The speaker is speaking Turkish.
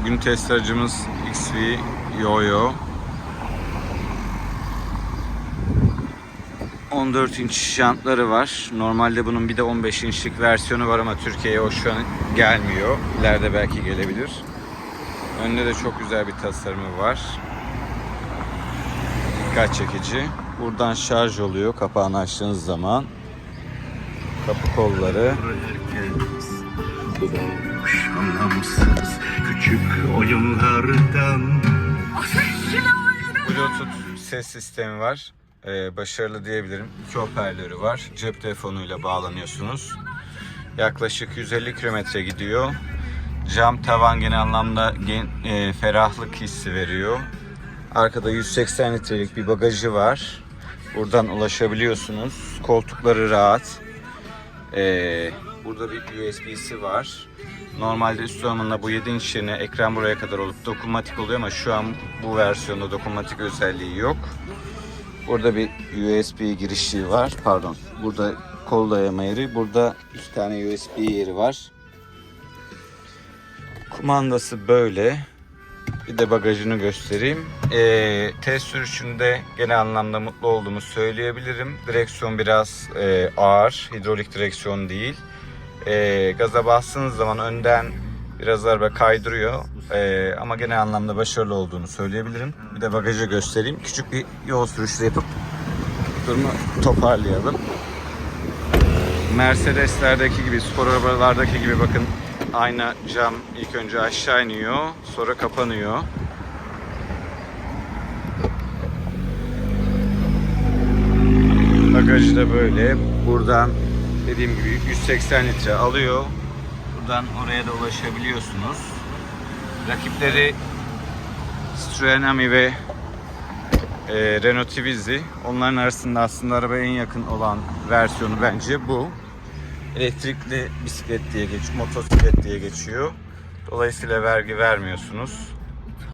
Bugün test aracımız XV Yoyo. 14 inç jantları var. Normalde bunun bir de 15 inçlik versiyonu var ama Türkiye'ye o şu an gelmiyor. İleride belki gelebilir. Önde de çok güzel bir tasarımı var. Dikkat çekici. Buradan şarj oluyor kapağını açtığınız zaman. Kapı kolları. Anlamsız oyunlardan Bluetooth ses sistemi var. Ee, başarılı diyebilirim. İki hoparlörü var. Cep telefonuyla bağlanıyorsunuz. Yaklaşık 150 kilometre gidiyor. Cam tavan genel anlamda gen, e, ferahlık hissi veriyor. Arkada 180 litrelik bir bagajı var. Buradan ulaşabiliyorsunuz. Koltukları rahat. Ee, burada bir USB'si var. Normalde üst donanımda bu 7 inç ekran buraya kadar olup dokunmatik oluyor ama şu an bu versiyonda dokunmatik özelliği yok. Burada bir USB girişi var. Pardon. Burada kol dayama yeri. Burada iki tane USB yeri var. Kumandası böyle. Bir de bagajını göstereyim. Ee, test sürüşünde genel anlamda mutlu olduğumu söyleyebilirim. Direksiyon biraz e, ağır. Hidrolik direksiyon değil. Ee, gaza bastığınız zaman önden biraz araba kaydırıyor. Ee, ama genel anlamda başarılı olduğunu söyleyebilirim. Bir de bagajı göstereyim. Küçük bir yol sürüşü yapıp durumu toparlayalım. Mercedes'lerdeki gibi, spor arabalardaki gibi bakın ayna cam ilk önce aşağı iniyor, sonra kapanıyor. Bagajı da böyle. Buradan dediğim gibi 180 litre alıyor. Buradan oraya da ulaşabiliyorsunuz. Rakipleri Citroen Ami ve e, Renault Twizy. Onların arasında aslında arabaya en yakın olan versiyonu bence bu. Elektrikli bisiklet diye geçiyor, motosiklet diye geçiyor. Dolayısıyla vergi vermiyorsunuz.